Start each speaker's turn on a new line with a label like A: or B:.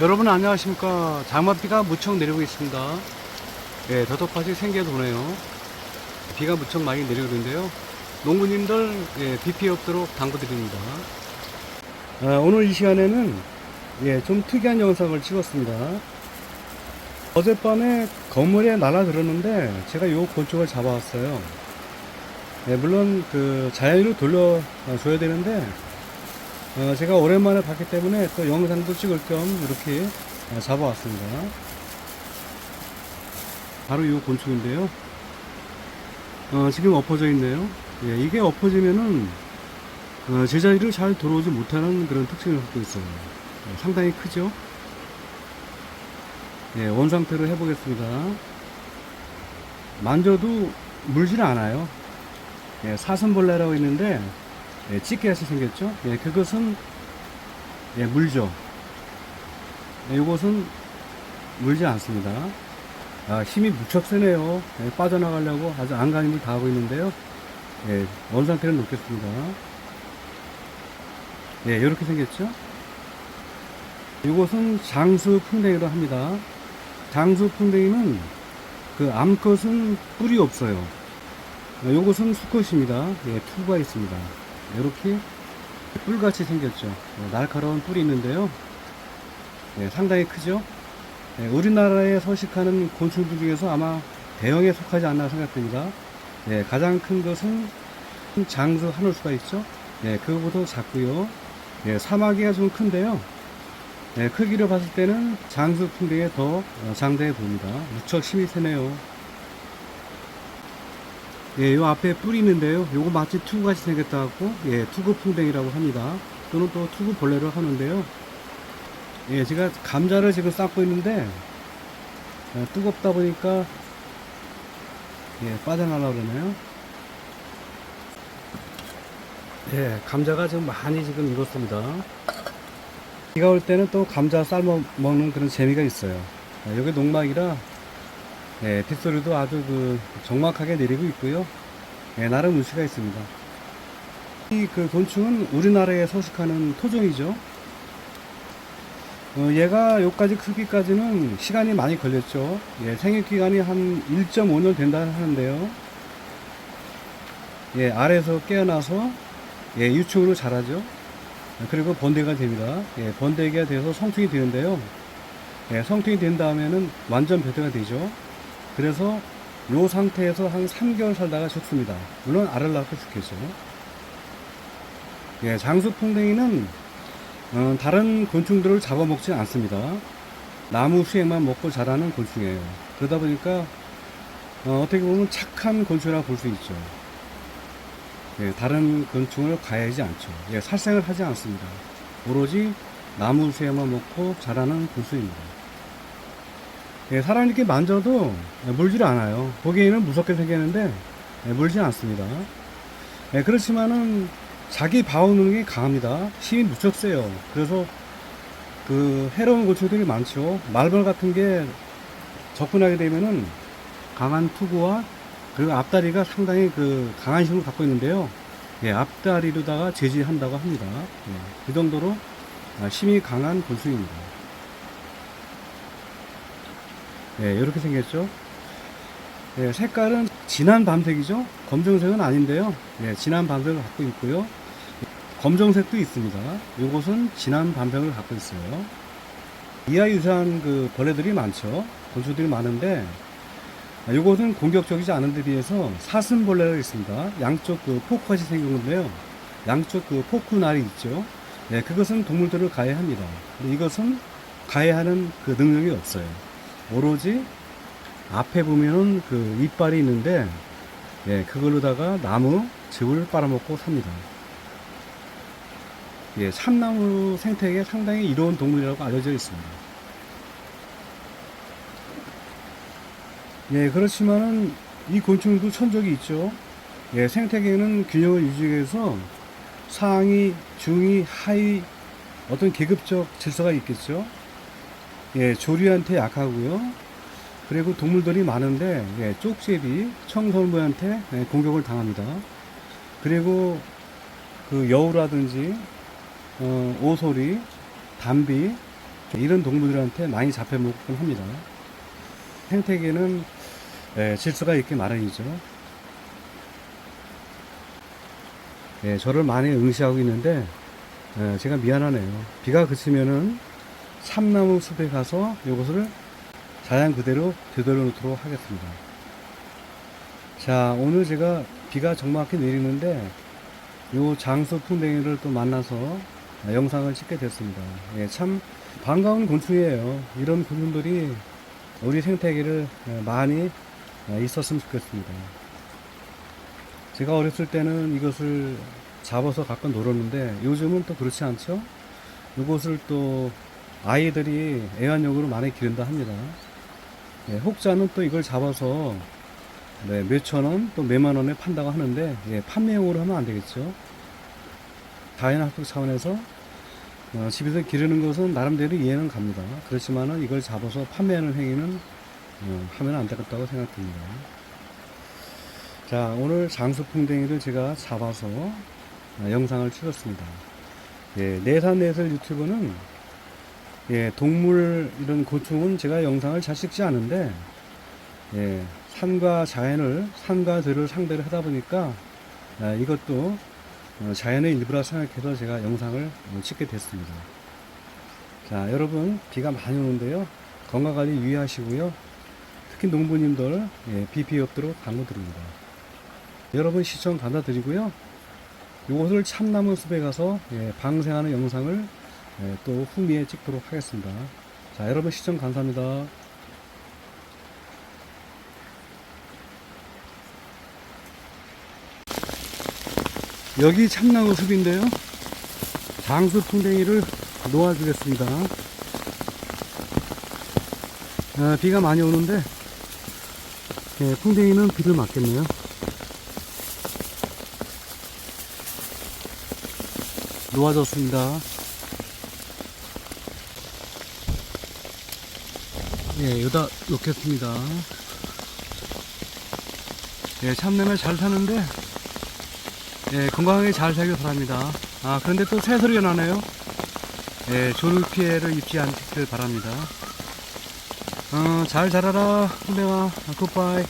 A: 여러분 안녕하십니까? 장맛비가 무척 내리고 있습니다. 예, 더덕밭이 생겨도네요. 비가 무척 많이 내리고 있는데요. 농부님들 예, 비 피해 없도록 당부드립니다. 아, 오늘 이 시간에는 예, 좀 특이한 영상을 찍었습니다. 어젯밤에 건물에 날아들었는데 제가 요 곤충을 잡아왔어요. 예, 물론 그 자연으로 돌려줘야 되는데 어, 제가 오랜만에 봤기 때문에 또 영상도 찍을 겸 이렇게 어, 잡아왔습니다. 바로 이 곤충인데요. 어, 지금 엎어져 있네요. 예, 이게 엎어지면은 어, 제자리로 잘 들어오지 못하는 그런 특징을 갖고 있어요. 예, 상당히 크죠. 예, 원 상태로 해보겠습니다. 만져도 물질 않아요. 예, 사슴벌레라고 있는데 예, 찌개같이 생겼죠? 예, 그것은 예, 물죠. 예, 이것은 물지 않습니다. 아, 힘이 무척 세네요. 예, 빠져나가려고 아주 안간힘을 다하고 있는데요. 예, 원 상태를 놓겠습니다. 예, 이렇게 생겼죠? 이것은 장수 풍뎅이로 합니다. 장수 풍뎅이는 그 암컷은 뿔이 없어요. 이것은 수컷입니다. 예, 투가 있습니다. 이렇게 뿔같이 생겼죠. 어, 날카로운 뿔이 있는데요. 네, 상당히 크죠. 네, 우리나라에 서식하는 곤충들 중에서 아마 대형에 속하지 않나 생각됩니다. 네, 가장 큰 것은 장수 하늘수가 있죠. 네, 그거보다 작고요. 네, 사마귀가 좀 큰데요. 네, 크기로 봤을 때는 장수 풍뎅에 더 어, 장대해 보입니다. 무척 힘이 세네요. 예, 요 앞에 뿔이 있는데요. 요거 마치 투구 같이 생겼다고, 예, 투구 풍뎅이라고 합니다. 또는 또 투구 벌레로 하는데요. 예, 제가 감자를 지금 쌓고 있는데, 예, 뜨겁다 보니까, 예, 빠져나가려고 그러네요. 예, 감자가 지금 많이 지금 익었습니다. 비가 올 때는 또 감자 삶아 먹는 그런 재미가 있어요. 아, 여기 농막이라 예, 빗소리도 아주 그 정확하게 내리고 있고요. 예, 나름 운치가 있습니다. 이 그 곤충은 우리나라에 서식하는 토종이죠. 어, 얘가 여기까지 크기까지는 시간이 많이 걸렸죠. 예, 생육 기간이 한 1.5년 된다 하는데요. 예, 알에서 깨어나서 예, 유충으로 자라죠. 그리고 번데가 됩니다. 예, 번데기가 돼서 성충이 되는데요. 예, 성충이 된 다음에는 완전 배태가 되죠. 그래서 요 상태에서 한 3개월 살다가 죽습니다. 물론 알을 낳고 죽겠죠. 예, 장수풍뎅이는 어, 다른 곤충들을 잡아먹지 않습니다. 나무 수액만 먹고 자라는 곤충이에요. 그러다 보니까 어, 떻게 보면 착한 곤충이라고 볼수 있죠. 예, 다른 곤충을 가해하지 않죠. 예, 살생을 하지 않습니다. 오로지 나무 수액만 먹고 자라는 곤충입니다. 예, 사람 이렇게 만져도 물질 않아요. 보기에는 무섭게 생겼는데 예, 물지 않습니다. 예, 그렇지만은 자기 방어 능력이 강합니다. 힘이 무척 세요. 그래서 그 해로운 곤충들이 많죠. 말벌 같은 게 접근하게 되면은 강한 투구와 그리고 앞다리가 상당히 그 강한 힘을 갖고 있는데요. 예, 앞다리로다가 제지한다고 합니다. 예, 그 정도로 아, 힘이 강한 곤충입니다. 예, 이렇게 생겼죠. 예, 색깔은 진한 밤색이죠. 검정색은 아닌데요. 예, 진한 밤색을 갖고 있고요. 검정색도 있습니다. 이것은 진한 밤색을 갖고 있어요. 이하 유사한 그 벌레들이 많죠. 곤충들이 많은데 이것은 공격적이지 않은 데 비해서 사슴벌레가 있습니다. 양쪽 그 포크같이 생긴 건데요. 양쪽 그 포크 날이 있죠. 예, 그것은 동물들을 가해합니다. 이것은 가해하는 그 능력이 없어요. 오로지 앞에 보면은 그 이빨이 있는데 예, 그걸로다가 나무 즙을 빨아먹고 삽니다. 예, 참나무 생태계에 상당히 이로운 동물이라고 알려져 있습니다. 예, 그렇지만은 이 곤충도 천적이 있죠. 예, 생태계는 균형을 유지해서 상위, 중위, 하위 어떤 계급적 질서가 있겠죠. 예, 조류한테 약하고요. 그리고 동물들이 많은데 예, 쪽제비, 청설모한테 예, 공격을 당합니다. 그리고 그 여우라든지 어, 오소리, 담비 이런 동물들한테 많이 잡혀먹곤 합니다. 생태계는 예, 질서가 있기 마련이죠. 예, 저를 많이 응시하고 있는데 예, 제가 미안하네요. 비가 그치면은 참나무 숲에 가서 이것을 자연 그대로 되돌려 놓도록 하겠습니다. 자, 오늘 제가 비가 적막히 내리는데 요 장수 풍뎅이를 또 만나서 영상을 찍게 됐습니다. 예, 참 반가운 곤충이에요. 이런 곤충들이 우리 생태계를 예, 많이 예, 있었으면 좋겠습니다. 제가 어렸을 때는 이것을 잡아서 갖고 놀았는데 요즘은 또 그렇지 않죠? 이것을 또 아이들이 애완용으로 많이 기른다 합니다. 예, 혹자는 또 이걸 잡아서 네, 몇천 원, 또 몇만 원에 판다고 하는데, 예, 판매용으로 하면 안 되겠죠. 자연학습 차원에서, 어, 집에서 기르는 것은 나름대로 이해는 갑니다. 그렇지만은 이걸 잡아서 판매하는 행위는, 어, 하면 안 되겠다고 생각됩니다. 자, 오늘 장수풍뎅이를 제가 잡아서 어, 영상을 찍었습니다. 예, 내산 내설 유튜브는, 예, 동물, 이런 고충은 제가 영상을 잘 찍지 않은데, 예, 산과 자연을, 산과 들을 상대를 하다 보니까 아, 이것도 어, 자연의 일부라 생각해서 제가 영상을 어, 찍게 됐습니다. 자, 여러분 비가 많이 오는데요. 건강 관리 유의하시고요. 특히 농부님들 예, 비 피해 없도록 당부드립니다. 여러분 시청 감사드리고요. 이것을 참나무 숲에 가서 예, 방생하는 영상을 예, 또 후미에 찍도록 하겠습니다. 자, 여러분 시청 감사합니다. 여기 참나무 숲인데요. 장수 풍뎅이를 놓아주겠습니다. 아, 비가 많이 오는데 예, 풍뎅이는 비를 맞겠네요. 놓아줬습니다. 예, 여기다 놓겠습니다. 예, 참나무 잘 사는데 예, 건강하게 잘 살길 바랍니다. 아, 그런데 또 새 소리가 나네요. 예, 조류 피해를 입지 않기를 바랍니다. 어, 잘 자라라, 훈대와 굿바이.